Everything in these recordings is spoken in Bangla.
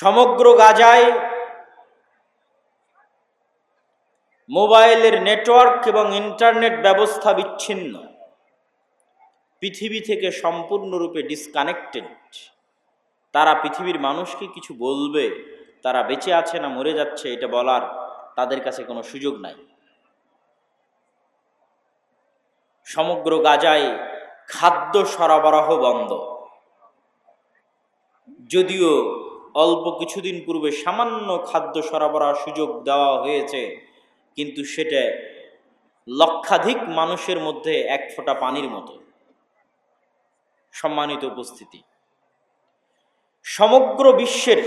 সমগ্র গাজায় মোবাইলের নেটওয়ার্ক এবং ইন্টারনেট ব্যবস্থা বিচ্ছিন্ন। পৃথিবী থেকে সম্পূর্ণরূপে ডিসকানেক্টেড তারা পৃথিবীর মানুষকে কিছু বলবে, তারা বেঁচে আছে না মরে যাচ্ছে এটা বলার তাদের কাছে কোনো সুযোগ নাই। সমগ্র গাজায় খাদ্য সরবরাহ বন্ধ। যদিও অল্প কিছুদিন পূর্বে সামান্য খাদ্য সরবরাহ সুযোগ দেওয়া হয়েছে, কিন্তু সেটা লক্ষাধিক মানুষের মধ্যে এক ফোঁটা পানির মতো। সম্মানিত উপস্থিতি। সমগ্র বিশ্বের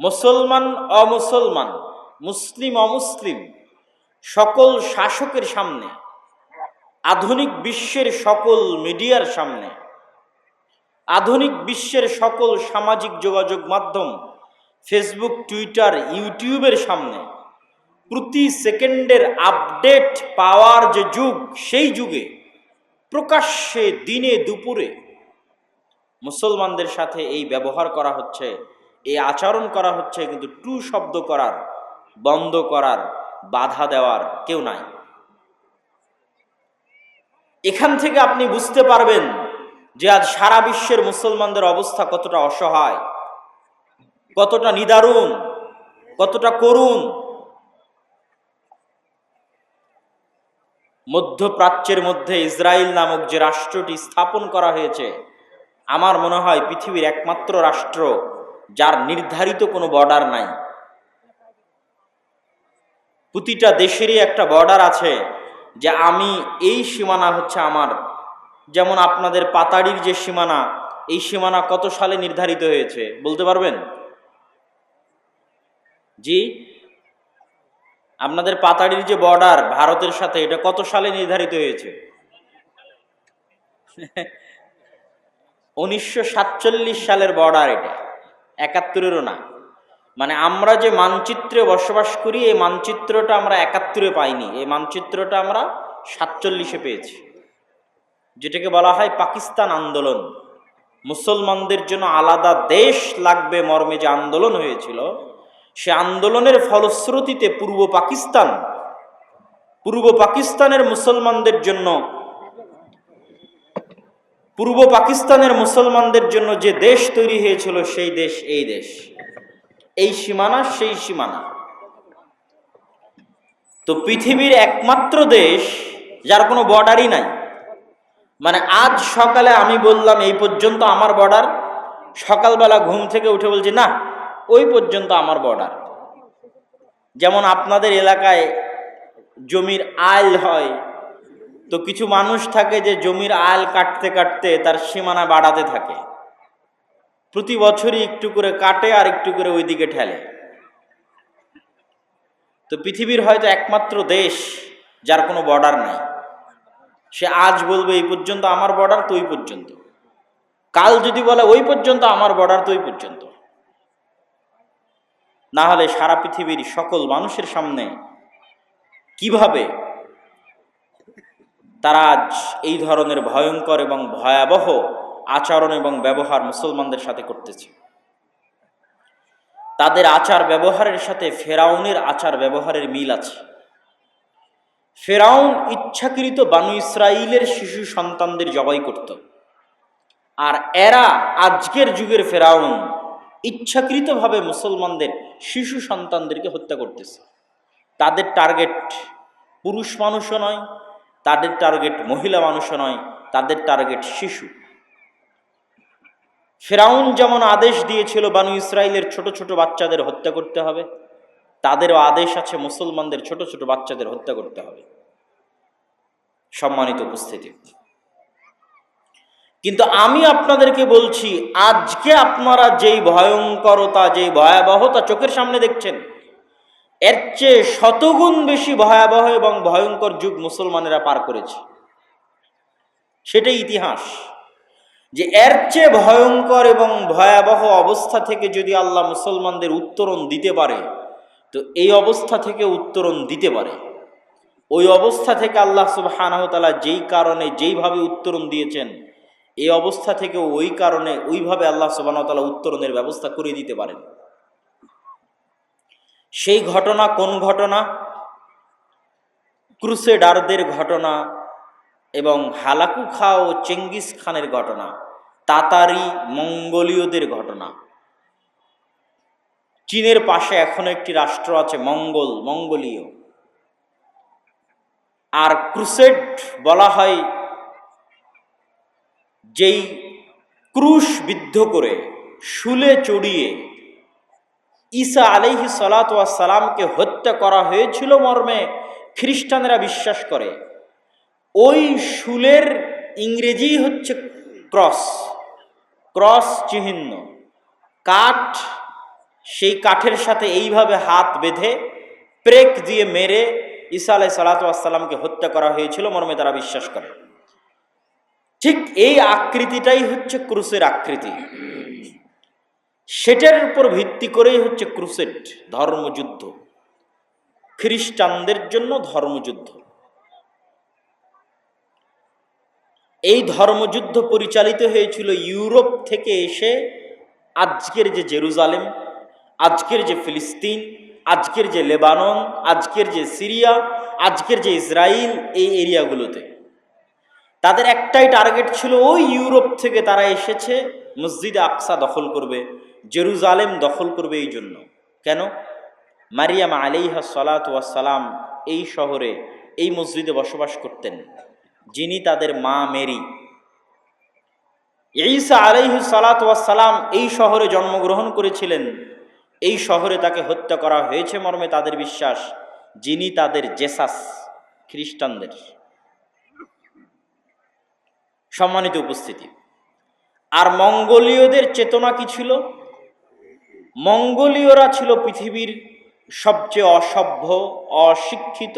মুসলমান, অমুসলমান, মুসলিম, অমুসলিম সকল শাসকের সামনে, আধুনিক বিশ্বের সকল মিডিয়ার সামনে আধুনিক বিশ্বের সকল সামাজিক যোগাযোগ মাধ্যম ফেসবুক, টুইটার, ইউটিউবের সামনে প্রতি সেকেন্ডের আপডেট পাওয়ার যে যুগ, সেই যুগে প্রকাশ্যে দিনে দুপুরে মুসলমানদের সাথে এই ব্যবহার করা হচ্ছে, এই আচরণ করা হচ্ছে, কিন্তু টু শব্দ করার, বন্ধ করার, বাধা দেওয়ার কেউ নাই। এখান থেকে আপনি বুঝতে পারবেন যে আজ সারা বিশ্বের মুসলমানদের অবস্থা কতটা অসহায়, কতটা নিদারুণ, কতটা করুণ। মধ্যপ্রাচ্যের মধ্যে ইসরায়েল নামক যে রাষ্ট্রটি স্থাপন করা হয়েছে, আমার মনে হয় পৃথিবীর একমাত্র রাষ্ট্র, যার নির্ধারিত কোনো বর্ডার নাই। প্রতিটা দেশেরই একটা বর্ডার আছে যে আমি, এই সীমানা হচ্ছে আমার যেমন আপনাদের পাতাড়ির যে সীমানা, এই সীমানা কত সালে নির্ধারিত হয়েছে? বলতে পারবেন? জি? আপনাদের পাতাড়ির যে বর্ডার ভারতের সাথে, এটা কত সালে নির্ধারিত হয়েছে? উনিশশো সাতচল্লিশ সালের বর্ডার এটা। একাত্তরেরও না। মানে আমরা যে মানচিত্রে বসবাস করি, এই মানচিত্রটা আমরা একাত্তরে পাইনি। এই মানচিত্রটা আমরা সাতচল্লিশে পেয়েছি। যেটাকে বলা হয় পাকিস্তান আন্দোলন। মুসলমানদের জন্য আলাদা দেশ লাগবে মর্মে যে আন্দোলন হয়েছিল, সে আন্দোলনের ফলশ্রুতিতে পূর্ব পাকিস্তান, পূর্ব পাকিস্তানের মুসলমানদের জন্য, পূর্ব পাকিস্তানের মুসলমানদের জন্য যে দেশ তৈরি হয়েছিল, সেই দেশ এই দেশ। এই সীমানা, সেই সীমানা। তো পৃথিবীর একমাত্র দেশ, যার কোনো বর্ডারই নাই। মানে আজ সকালে আমি বললাম, এই পর্যন্ত আমার বর্ডার সকালবেলা ঘুম থেকে উঠে বলছি, না, ওই পর্যন্ত আমার বর্ডার যেমন আপনাদের এলাকায় জমির আইল হয়, তো কিছু মানুষ থাকে যে জমির আইল কাটতে কাটতে তার সীমানা বাড়াতে থাকে। প্রতি বছরই একটু করে কাটে আর একটু করে ওইদিকে ঠেলে। তো পৃথিবীর হয়তো একমাত্র দেশ যার কোনো বর্ডার নাই। সে আজ বলবে, এই পর্যন্ত আমার বর্ডার তো ওই পর্যন্ত। কাল যদি বলে, ওই পর্যন্ত আমার বর্ডার তো ওই পর্যন্ত। না হলে সারা পৃথিবীর সকল মানুষের সামনে কীভাবে তারা আজ এই ধরনের ভয়ঙ্কর এবং ভয়াবহ আচরণ এবং ব্যবহার মুসলমানদের সাথে করতেছে? তাদের আচার ব্যবহারের সাথে ফেরাউনের আচার ব্যবহারের মিল আছে। ফেরাউন ইচ্ছাকৃত বানু ইসরায়েলের শিশু সন্তানদের জবাই করত। আর এরা আজকের যুগের ফেরাউন ইচ্ছাকৃতভাবে মুসলমানদের শিশু সন্তানদেরকে হত্যা করতেছে। তাদের টার্গেট পুরুষ মানুষও নয়, তাদের টার্গেট মহিলা মানুষও নয়, তাদের টার্গেট শিশু। ফেরাউন যেমন আদেশ দিয়েছিল বানু ইসরায়েলের ছোট ছোট বাচ্চাদের হত্যা করতে হবে তাদেরও আদেশ আছে, মুসলমানদের, ছোট ছোট বাচ্চাদের হত্যা করতে হবে। সম্মানিত উপস্থিতি। কিন্তু আমি আপনাদেরকে বলছি, আজকে আপনারা যেই ভয়ঙ্করতা, যেই ভয়াবহতা চোখের সামনে দেখছেন, এর চেয়ে শতগুণ বেশি ভয়াবহ এবং ভয়ঙ্কর যুগ মুসলমানেরা পার করেছে। সেটাই ইতিহাস। যে এর চেয়ে ভয়ঙ্কর এবং ভয়াবহ অবস্থা থেকে যদি আল্লাহ মুসলমানদের উত্তরণ দিতে পারে তো এই অবস্থা থেকে উত্তরণ দিতে পারে। ওই অবস্থা থেকে আল্লাহ সুবাহানহতালা যেই কারণে যেইভাবে উত্তরণ দিয়েছেন, এই অবস্থা থেকে ওই কারণে ওইভাবে আল্লাহ সুবাহতালা উত্তরণের ব্যবস্থা করে দিতে পারেন। সেই ঘটনা কোন ঘটনা? ক্রুসেডারদের ঘটনা এবং হালাকু খা ও চেঙ্গিস খানের ঘটনা, তাতারি, মঙ্গোলীয়দের ঘটনা। চীনের পাশে এখনও একটি রাষ্ট্র আছে, মঙ্গল, মঙ্গোলীয়। আর ক্রুসেড বলা হয় যেই ক্রুশ বিদ্ধ করে শুলে চড়িয়ে ঈসা আলাইহি সালাতামকে হত্যা করা হয়েছিল মর্মে খ্রিস্টানরা বিশ্বাস করে। ওই শুলের ইংরেজি হচ্ছে ক্রস ক্রস চিহ্ন। কাঠ সেই কাঠের সাথে এইভাবে হাত বেঁধে প্রেক দিয়ে মেরে ঈসা আলাই সালাতামকে হত্যা করা হয়েছিল, মর্মে তারা বিশ্বাস করে। ঠিক এই আকৃতিটাই হচ্ছে ক্রুসের আকৃতি। সেটার উপর ভিত্তি করেই হচ্ছে ক্রুসেড, ধর্মযুদ্ধ। খ্রিস্টানদের জন্য ধর্মযুদ্ধ। এই ধর্মযুদ্ধ পরিচালিত হয়েছিল ইউরোপ থেকে এসে আজকের যে জেরুজালেম আজকের যে ফিলিস্তিন, আজকের যে লেবানন, আজকের যে সিরিয়া, আজকের যে ইসরায়েল এই এরিয়াগুলোতে। তাদের একটাই টার্গেট ছিল ওই ইউরোপ থেকে তারা এসেছে, মসজিদে আকসা দখল করবে, জেরুজালেম দখল করবে এই জন্য। কেন? মারিয়াম আলিহা সালাত এই শহরে, এই মসজিদে বসবাস করতেন, যিনি তাদের মা মেরি। ঈসা আলাইহু সালাত সালাম এই শহরে জন্মগ্রহণ করেছিলেন এই শহরে তাকে হত্যা করা হয়েছে মর্মে তাদের বিশ্বাস, যিনি তাদের জেসাস, খ্রিস্টানদের। সম্মানিত উপস্থিতি, আর মঙ্গোলীয়দের চেতনা কি ছিল? মঙ্গোলীয়রা ছিল পৃথিবীর সবচেয়ে অসভ্য, অশিক্ষিত,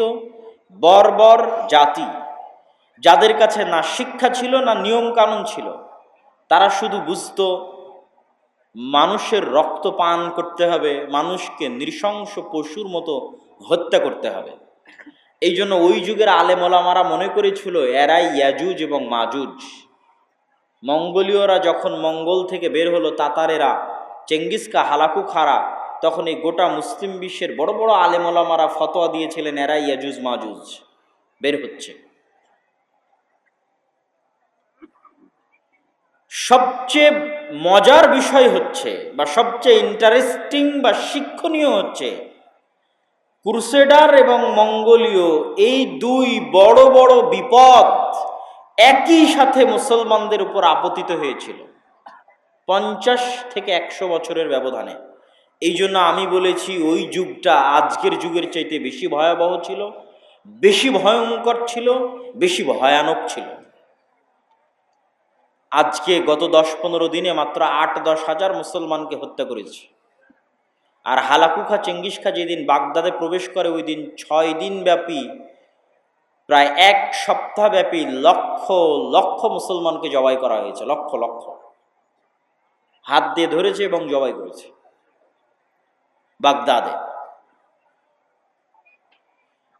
বর্বর জাতি, যাদের কাছে না শিক্ষা ছিল, না নিয়ম কানুন ছিল। তারা শুধু বুঝত মানুষের রক্ত পান করতে হবে, মানুষকে নৃশংস পশুর মতো হত্যা করতে হবে। এই জন্য ওই যুগের আলেমলামারা মনে করেছিল, এরাই ইয়াজুজ এবং মাজুজ। মঙ্গোলীয়রা যখন মঙ্গল থেকে বের হলো, তাতারেরা চেঙ্গিসকা হালাকু খারা তখন এই গোটা মুসলিম বিশ্বের বড় বড় আলেমলামারা ফতোয়া দিয়েছিলেন, এরাই ইয়াজুজ মাজুজ। বের হচ্ছে। সবচেয়ে মজার বিষয় হচ্ছে বা সবচেয়ে ইন্টারেস্টিং বা শিক্ষণীয় হচ্ছে, ক্রুসেডার এবং মঙ্গোলীয় এই দুই বড় বড় বিপদ একই সাথে মুসলমানদের উপর আপতিত হয়েছিল। পঞ্চাশ থেকে একশো বছরের ব্যবধানে। এই জন্য আমি বলেছি ওই যুগটা আজকের যুগের চাইতে বেশি ভয়াবহ ছিল, বেশি ভয়ঙ্কর ছিল, বেশি ভয়ানক ছিল। আজকে গত দশ পনেরো দিনে মাত্র আট দশ হাজার মুসলমানকে হত্যা করেছে। আর হালাকুখা চেঙ্গিস খা যেদিন বাগদাদে প্রবেশ করে, ওই দিন ছয় দিন ব্যাপী, প্রায় এক সপ্তাহ ব্যাপী লক্ষ লক্ষ মুসলমানকে জবাই করা হয়েছে, লক্ষ লক্ষ। হাত দিয়ে ধরেছে এবং জবাই করেছে। বাগদাদে।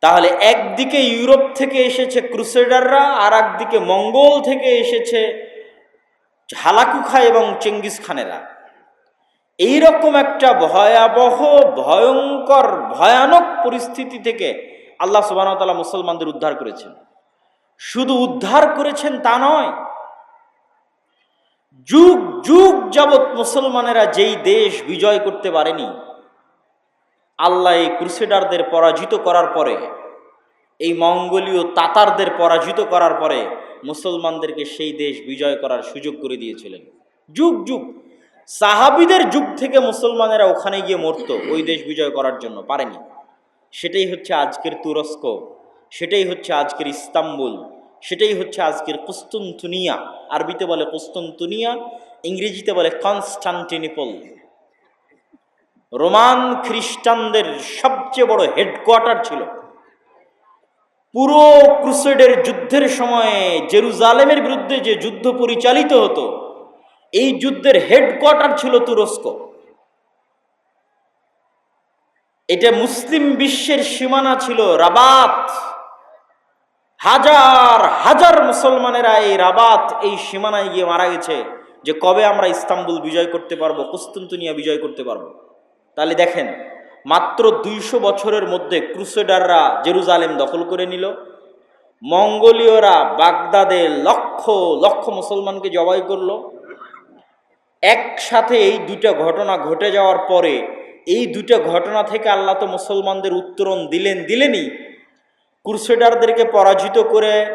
তাহলে একদিকে ইউরোপ থেকে এসেছে ক্রুসেডাররা আর একদিকে মঙ্গল থেকে এসেছে হালাকুখা এবং চেঙ্গিস খানেরা। এইরকম একটা ভয়াবহ, ভয়ঙ্কর, ভয়ানক পরিস্থিতি থেকে আল্লাহ সুবাহতাল্লাহ মুসলমানদের উদ্ধার করেছেন। শুধু উদ্ধার করেছেন তা নয়, যুগ যুগ যাবৎ মুসলমানেরা যেই দেশ বিজয় করতে পারেনি, আল্লাহ এই ক্রুসেডারদের পরাজিত করার পরে, এই মঙ্গোলীয় তাতারদের পরাজিত করার পরে মুসলমানদেরকে সেই দেশ বিজয় করার সুযোগ করে দিয়েছিলেন। যুগ যুগ। সাহাবিদের যুগ থেকে মুসলমানেরা ওখানে গিয়ে মরত, ওই দেশ বিজয় করার জন্য পারেনি। সেটাই হচ্ছে আজকের তুরস্ক। সেটাই হচ্ছে আজকের ইস্তাম্বুল। সেটাই হচ্ছে আজকের কুস্তুনতুনিয়া। আরবিতে বলে কুস্তুনতুনিয়া, ইংরেজিতে বলে কনস্টান্টিনিপল। রোমান খ্রিস্টানদের সবচেয়ে বড় হেডকোয়ার্টার ছিল। পুরো ক্রুসেডের যুদ্ধের সময়ে জেরুজালেমের বিরুদ্ধে যে যুদ্ধ পরিচালিত হতো, এই যুদ্ধের হেডকোয়ার্টার ছিল তুরস্ক। এটা মুসলিম বিশ্বের সীমানা ছিল রাবাত। হাজার হাজার মুসলমানেরা এই রাবাত, এই সীমানায় গিয়ে মারা গেছে যে কবে আমরা ইস্তাম্বুল বিজয় করতে পারব, কুস্তুন্তুনিয়া বিজয় করতে পারব। তাহলে দেখেন মাত্র দুইশো বছরের মধ্যে ক্রুসেডাররা জেরুজালেম দখল করে নিল। মঙ্গোলীয়রা বাগদাদে লক্ষ লক্ষ মুসলমানকে জবাই করল। একসাথে এই দুইটা ঘটনা ঘটে যাওয়ার পরে এই দুইটা ঘটনা থেকে আল্লাহ তো মুসলমানদের উত্তরণ দিলেন, দিলেনই। ক্রুসেডারদেরকে পরাজিত করে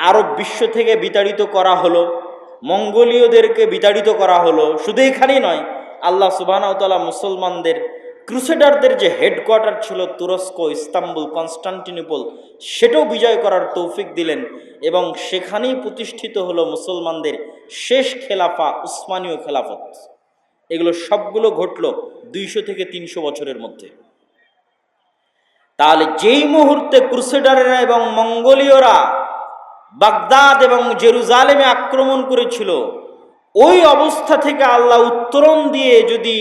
আরব বিশ্ব থেকে বিতাড়িত করা হলো। মঙ্গোলীয়দেরকে বিতাড়িত করা হলো। শুধু এখানেই নয়, আল্লাহ সুবাহতালা মুসলমানদের ক্রুসেডারদের যে হেডকোয়ার্টার ছিল তুরস্ক, ইস্তাম্বুল, কনস্টান্টিনোপল, সেটাও বিজয় করার তৌফিক দিলেন এবং সেখানেই প্রতিষ্ঠিত হলো মুসলমানদের শেষ খেলাফা, উসমানীয় খেলাফত। এগুলো সবগুলো ঘটল দুইশো থেকে তিনশো বছরের মধ্যে। তাহলে যেই মুহূর্তে ক্রুসেডারেরা এবং মঙ্গোলীয়রা বাগদাদ এবং জেরুজালেমে আক্রমণ করেছিল, ওই অবস্থা থেকে আল্লাহ উত্তরণ দিয়ে যদি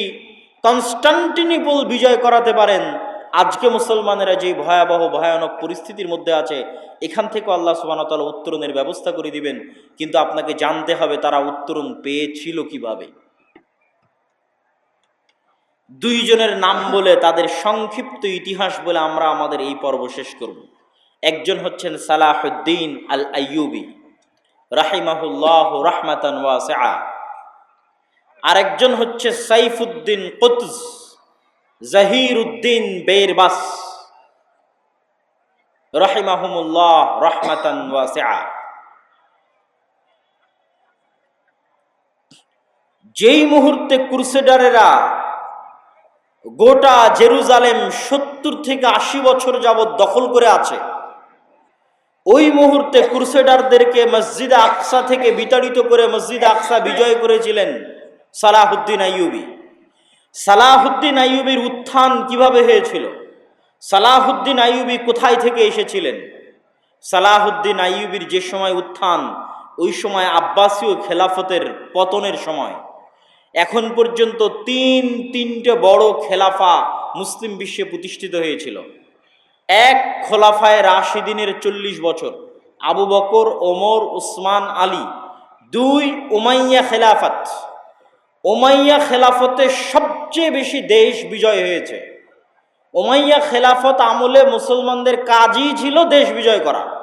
কনস্টান্টিনিপল বিজয় করাতে পারেন। আজকে মুসলমানেরা যে ভয়াবহ, ভয়ানক পরিস্থিতির মধ্যে আছে, এখান থেকে আল্লাহ সুবাহতাল উত্তরণের ব্যবস্থা করে দিবেন। কিন্তু আপনাকে জানতে হবে তারা উত্তরণ পেয়েছিল কীভাবে। দুইজনের নাম বলে তাদের সংক্ষিপ্ত ইতিহাস বলে আমরা আমাদের এই পর্ব শেষ করব। একজন হচ্ছেন সালাহুদ্দিন আল আইয়ুবি রাহিমাহুল্লাহ রাহমাতান ওয়াসিআ। আরেকজন হচ্ছে সাইফুদ্দিন কুতজ জাহির উদ্দিন বেরবাস রাহিমাহুমুল্লাহ রাহমাতান ওয়াসিআ। যেই মুহূর্তে ক্রুসেডারেরা গোটা জেরুজালেম সত্তর থেকে আশি বছর যাবৎ দখল করে আছে, ওই মুহূর্তে ক্রুসেডারদেরকে মসজিদ আকসা থেকে বিতাড়িত করে মসজিদ আকসা বিজয় করেছিলেন। সালাহুদ্দিন আইয়ুবি। সালাহুদ্দিন আইয়ুবির উত্থান কীভাবে হয়েছিল? সালাহুদ্দিন আইয়ুবি কোথায় থেকে এসেছিলেন? সালাহুদ্দিন আইয়ুবির যে সময় উত্থান, ওই সময় আব্বাসীয় খেলাফতের পতনের সময়। এখন পর্যন্ত তিন তিনটে বড় খেলাফা মুসলিম বিশ্বে প্রতিষ্ঠিত হয়েছিল। এক খোলাফায় রাশিদিনের চল্লিশ বছর, আবু বকর, ওমর, উসমান, আলী, দুই উমাইয়া খেলাফত। ওমাইয়া খেলাফতে সবচেয়ে বেশি দেশ বিজয় হয়েছে। ওমাইয়া খেলাফত আমলে মুসলমানদের কাজই ছিল দেশ বিজয় করা।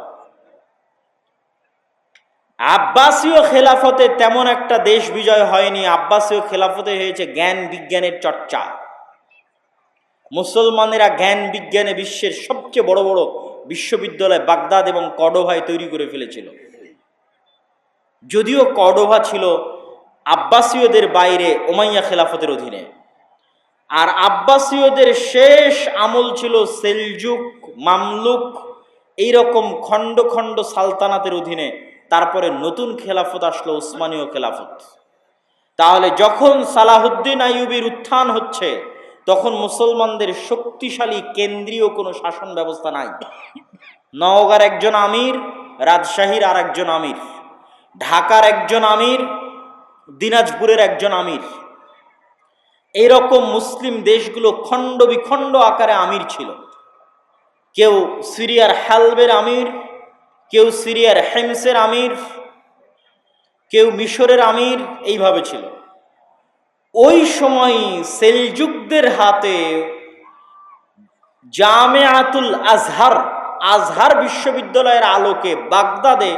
আব্বাসীয় খেলাফতে তেমন একটা দেশ বিজয় হয়নি। আব্বাসীয় খেলাফতে হয়েছে জ্ঞান বিজ্ঞানের চর্চা। মুসলমানেরা জ্ঞান বিজ্ঞানে বিশ্বের সবচেয়ে বড় বড় বিশ্ববিদ্যালয় বাগদাদ এবং কডোভায় তৈরি করে ফেলেছিল। যদিও কডোভা ছিল আব্বাসীয়দের বাইরে ওমাইয়া খেলাফতের অধীনে। আর আব্বাসীয়দের শেষ আমল ছিল সেলজুক, মামলুক, এইরকম খণ্ড খণ্ড সালতানাতের অধীনে। তারপরে নতুন খেলাফত আসলো উসমানীয় খেলাফত। তাহলে যখন সালাহুদ্দিন আইয়ুবির উত্থান হচ্ছে, তখন মুসলমানদের শক্তিশালী কেন্দ্রীয় কোনো শাসন ব্যবস্থা নাই। নওগাঁর একজন আমির, রাজশাহীর আর একজন আমির, ঢাকার একজন আমির দিনাজপুরের একজন আমির। এইরকম মুসলিম দেশগুলো খণ্ড বিখণ্ড আকারে আমির ছিল। কেউ সিরিয়ার হালবের আমির, কেউ সিরিয়ার হেমসের আমির, কেউ মিশরের আমির, এইভাবে ছিল। ওই সময় সেলজুকদের হাতে জামে আতুল আজহার আজহার বিশ্ববিদ্যালয়ের আলোকে বাগদাদে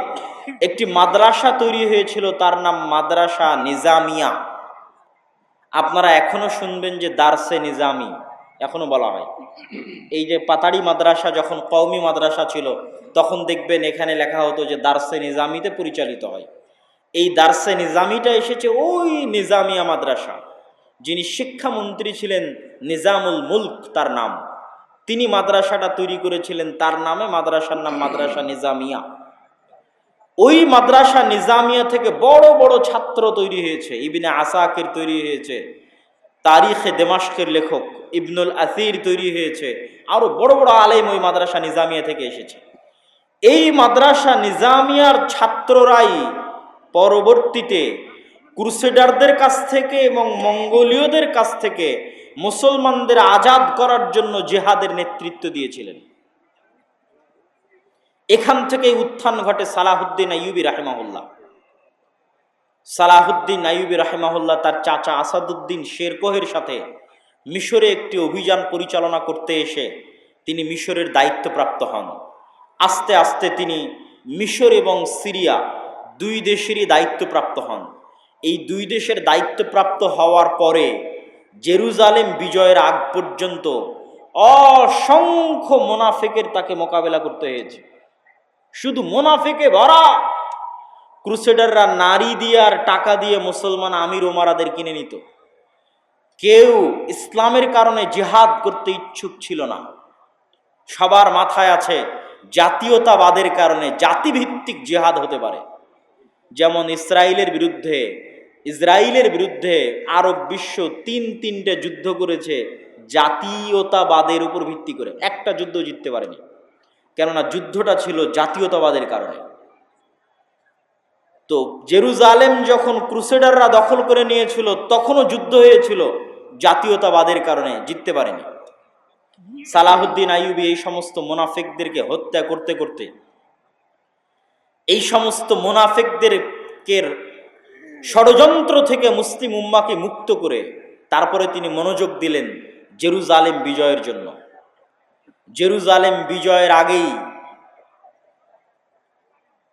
একটি মাদ্রাসা তৈরি হয়েছিল, তার নাম মাদ্রাসা নিজামিয়া। আপনারা এখনও শুনবেন যে দারসে নিজামি, এখনও বলা হয়। এই যে পাতাড়ি মাদ্রাসা, যখন কওমি মাদ্রাসা ছিল, তখন দেখবেন এখানে লেখা হতো যে দারসে নিজামিতে পরিচালিত হয়। এই দারসে নিজামিটা এসেছে ওই নিজামিয়া মাদ্রাসা, যিনি শিক্ষামন্ত্রী ছিলেন নিজামুল মুলক তার নাম। তিনি মাদ্রাসাটা তৈরি করেছিলেন, তার নামে মাদ্রাসার নাম মাদ্রাসা নিজামিয়া। ওই মাদ্রাসা নিজামিয়া থেকে বড় বড় ছাত্র তৈরি হয়েছে, ইবিনে আসাকের তৈরি হয়েছে, তারিখে দেমাস্কের লেখক ইবনুল আসির তৈরি হয়েছে, আরও বড় বড় আলেম ওই মাদ্রাসা নিজামিয়া থেকে এসেছে। এই মাদ্রাসা নিজামিয়ার ছাত্ররাই পরবর্তীতে ক্রুসেডারদের কাছ থেকে এবং মঙ্গোলীয়দের কাছ থেকে মুসলমানদের আজাদ করার জন্য জেহাদের নেতৃত্ব দিয়েছিলেন। এখান থেকেই উত্থান ঘটে সালাহুদ্দিন আইয়ুবি রাহেমাহুল্লাহ। সালাহুদ্দিন আইয়ুবি রাহেমাহুল্লাহ তার চাচা আসাদুদ্দিন শেরকোহের সাথে মিশরে একটি অভিযান পরিচালনা করতে এসে তিনি মিশরের দায়িত্বপ্রাপ্ত হন। আস্তে আস্তে তিনি মিশর এবং সিরিয়া দুই দেশেরই দায়িত্বপ্রাপ্ত হন। এই দুই দেশের দায়িত্বপ্রাপ্ত হওয়ার পরে জেরুজালেম বিজয়ের আগ পর্যন্ত অসংখ্য মোনাফেকের তাকে মোকাবেলা করতে হয়েছে। শুধু মোনাফেকে ভরা। ক্রুসেডাররা নারী দিয়ে আর টাকা দিয়ে মুসলমান আমির ওমারাদের কিনে নিত। কেউ ইসলামের কারণে জিহাদ করতে ইচ্ছুক ছিল না। সবার মাথায় আছে জাতীয়তাবাদের কারণে জাতিভিত্তিক জিহাদ হতে পারে। যেমন ইসরায়েলের বিরুদ্ধে ইসরায়েলের বিরুদ্ধে আরব বিশ্ব তিন তিনটে যুদ্ধ করেছে, জাতীয়তাবাদের উপর ভিত্তি করে। একটা যুদ্ধ জিততে পারেনি। কেননা যুদ্ধটা ছিল জাতীয়তাবাদের কারণে। তো জেরুজালেম যখন ক্রুসেডাররা দখল করে নিয়েছিল, তখনও যুদ্ধ হয়েছিল জাতীয়তাবাদের কারণে, জিততে পারেনি। সালাহুদ্দিন আইয়ুবি এই সমস্ত মোনাফেকদেরকে হত্যা করতে করতে, এই সমস্ত মোনাফেকদেরকে ষড়যন্ত্র থেকে মুসলিম উম্মাকে মুক্ত করে, তারপরে তিনি মনোযোগ দিলেন জেরুজালেম বিজয়ের জন্য। জেরুজালেম বিজয়ের আগেই,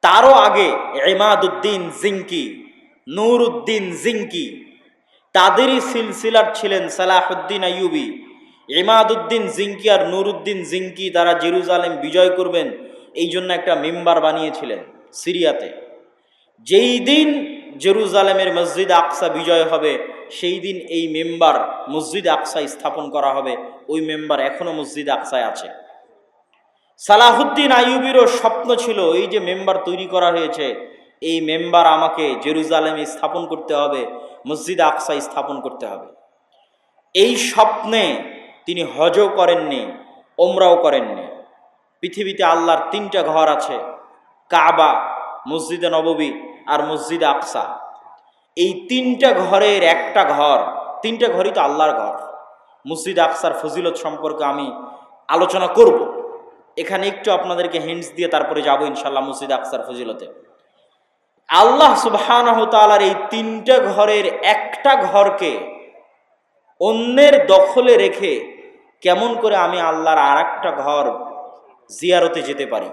তারও আগে এমাদুদ্দিন জিঙ্কি, নূরুদ্দিন জিঙ্কি, তাদেরই সিলসিলার ছিলেন সালাহুদ্দিন আইয়ুবি। এমাদুদ্দিন জিঙ্কি আর নুরুদ্দিন জিঙ্কি তারা জেরুজালেম বিজয় করবেন, এই জন্য একটা মেম্বার বানিয়েছিলেন সিরিয়াতে। যেই দিন জেরুজালেমের মসজিদ আকসা বিজয় হবে সেই দিন এই মেম্বার মসজিদ আকসায় স্থাপন করা হবে। ওই মেম্বার এখনও মসজিদ আকসায় আছে। সালাহুদ্দিন আইয়ুবিরও স্বপ্ন ছিল এই যে মেম্বার তৈরি করা হয়েছে। এই মেম্বার আমাকে জেরুজালেমে স্থাপন করতে হবে, মসজিদ আকসায় স্থাপন করতে হবে। এই স্বপ্নে তিনি হজও করেননি, ওমরাও করেননি। পৃথিবীতে আল্লাহর তিনটা ঘর আছে, কাবা, মসজিদে নববী আর মসজিদ আকসা। এই তিনটা ঘরের একটা ঘর, তিনটা ঘরই তো আল্লাহর ঘর। মসজিদ আকসার ফজিলত সম্পর্কে আমি আলোচনা করব। এখানে একটু আপনাদেরকে হিন্টস দিয়ে তারপরে যাব ইনশাল্লাহ মসজিদ আকসার ফজিলতে। আল্লাহ সুবহানাহু তাআলার এই তিনটা ঘরের একটা ঘরকে অন্যের দখলে রেখে কেমন করে আমি আল্লাহর আর ঘর জিয়ারতে যেতে পারি,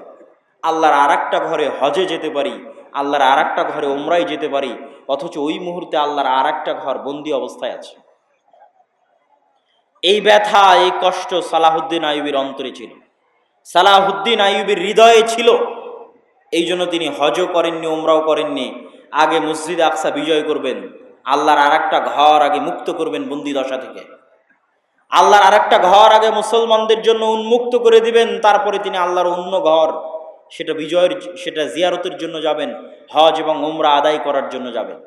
আল্লাহর আর ঘরে হজে যেতে পারি আল্লাহর আর একটা ঘরে ওমরাই যেতে পারি, অথচ ওই মুহূর্তে আল্লাহর আর একটা ঘর বন্দি অবস্থায় আছে। এই ব্যথা, এই কষ্ট সালাহুদ্দিন আইবির অন্তরে ছিল। সালাহুদ্দিন আইবির হৃদয়ে ছিল। এই জন্য তিনি হজও করেননি ওমরাও করেননি। আগে মসজিদ আকসা বিজয় করবেন, আল্লাহর আর একটা ঘর আগে মুক্ত করবেন বন্দি দশা থেকে। আল্লাহর আর একটা ঘর আগে মুসলমানদের জন্য উন্মুক্ত করে দিবেন, তারপরে তিনি আল্লাহর অন্য ঘর সেটা বিজয়ের সেটা জিয়ারতের জন্য যাবেন হজ এবং উমরা আদায় করার জন্য যাবেন।